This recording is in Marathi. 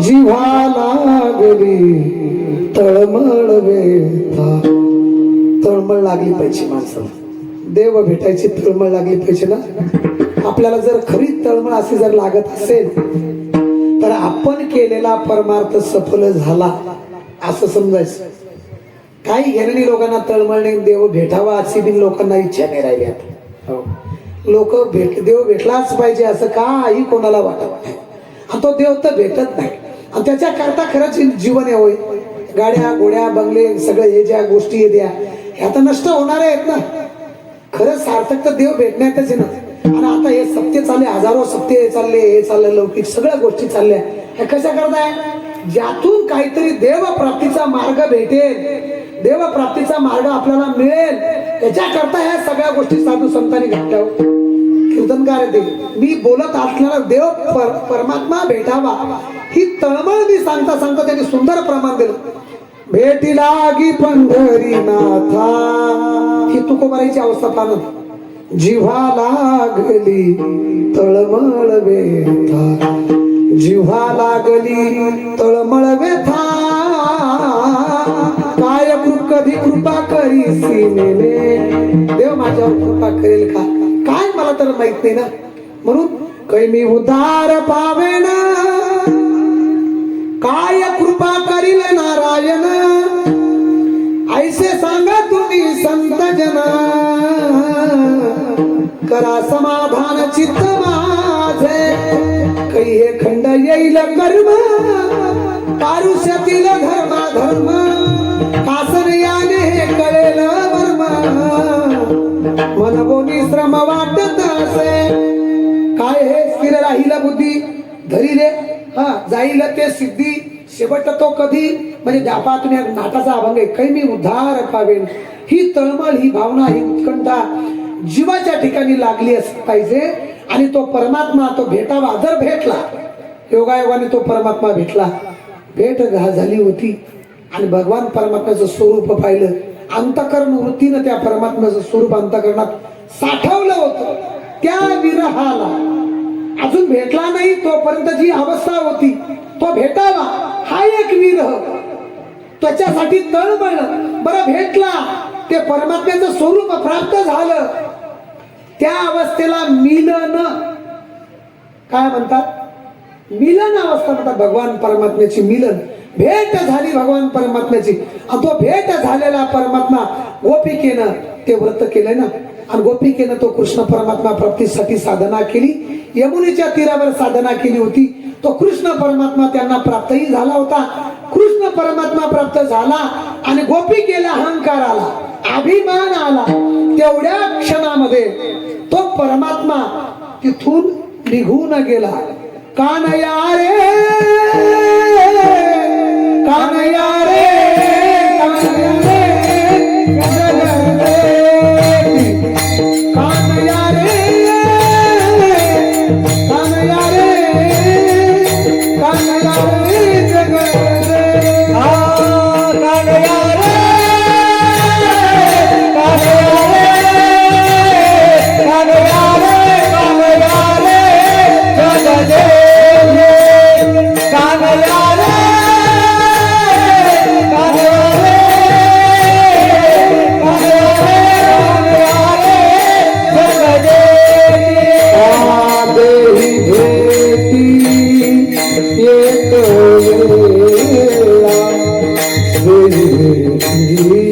जिव्हा लागली तळमळ वेथा तळमळ लागली पाहिजे माणसाला. देव भेटायची तळमळ लागली पाहिजे ना? आपल्याला जर खरी तळमळ अशी जर लागत असेल तर आपण केलेला परमार्थ सफल झाला. असं समजायचं. काही घेणारी लोकांना तळमळ नाही देव भेटावा अशी बिन लोकांना इच्छा नाही राहिली आता. लोक भेट देव भेटलाच पाहिजे असं काही कोणाला वाटत नाही. आणि तो देव तर भेटत नाही. आणि त्याच्याकरता खरंच जीवन आहे होय. गाड्या घोड्या बंगले सगळे हे ज्या गोष्टी हे द्या ह्या तर नष्ट होणार आहेत ना. खरंच सार्थक तर देव भेटण्यातच आहे ना. आणि आता हे सत्य चालले हजारो सत्य हे चालले हे चाललं लौकिक सगळ्या गोष्टी चालल्या. हे कशा करताय? ज्यातून काहीतरी देवप्राप्तीचा मार्ग भेटेल. देवप्राप्तीचा मार्ग आपल्याला मिळेल. याच्याकरता ह्या सगळ्या गोष्टी साधू संतांनी घातल्या हो. हो. दे मी बोलत असणारा देव पर, परमात्मा भेटावा. ही तळमळ मी सांगता सांगता त्यांनी सुंदर प्रमाण दिलं. भेटी लागी पंढरी नाथा ही तुकोबाराची अवस्था पाहणं जिव्हा लागली तळमळ वेथा जिव्हा लागली तळमळ वेथा काय कृप कधी कृपा करी सीमेने देव माझ्या मला तर माहीत नाही ना. म्हणून कै मी उदार पावेन. काय कृपा करील नारायण? ऐसे सांगा तुम्ही संत जना करा समाधान चित्त माझे. काही हे खंड येईल कर्म. पारुष्यातील धर्म धर्म राहील बुद्धी धरी रे. हा जाईल ते सिद्धी. शेवट तो कधी? म्हणजे द्यापा तुम्ही नाटाचा अभंग आहे. काही मी उद्धार पावेन. ही तळमळ ही भावना ही उत्कंठा जीवाच्या ठिकाणी लागली असली पाहिजे. आणि तो परमात्मा तो भेटावा. जर भेटला योगायोगाने तो परमात्मा भेटला. भेट घा झाली होती. आणि भगवान परमात्म्याचं स्वरूप पाहिलं. अंतकरण वृत्तीनं त्या परमात्म्याचं स्वरूप अंतकरणात साठवलं होतं. त्या विरहाला अजून भेटला नाही तोपर्यंत जी अवस्था होती तो भेटावा हा एक विरह त्याच्यासाठी तळमळ बरं भेटला. ते परमात्म्याचं स्वरूप प्राप्त झालं. त्या अवस्थेला मिलन. काय म्हणतात? मिलन अवस्था म्हणतात भगवान परमात्म्याची मिलन. भेट झाली भगवान परमात्म्याची. आणि तो भेट झालेला परमात्मा गोपिकेनं ते व्रत केलंय ना. आणि गोपिकेनं तो कृष्ण परमात्मा प्राप्तीसाठी साधना केली. यमुनेच्या तीरावर साधना केली होती. तो कृष्ण परमात्मा त्यांना प्राप्तही झाला होता. कृष्ण परमात्मा प्राप्त झाला आणि गोपिकेला अहंकार आला अभिमान आला. तेवढ्या क्षणामध्ये तो परमात्मा तिथून निघून गेला. कानया रे! कानया रे! कानया रे! বেরিয়েছি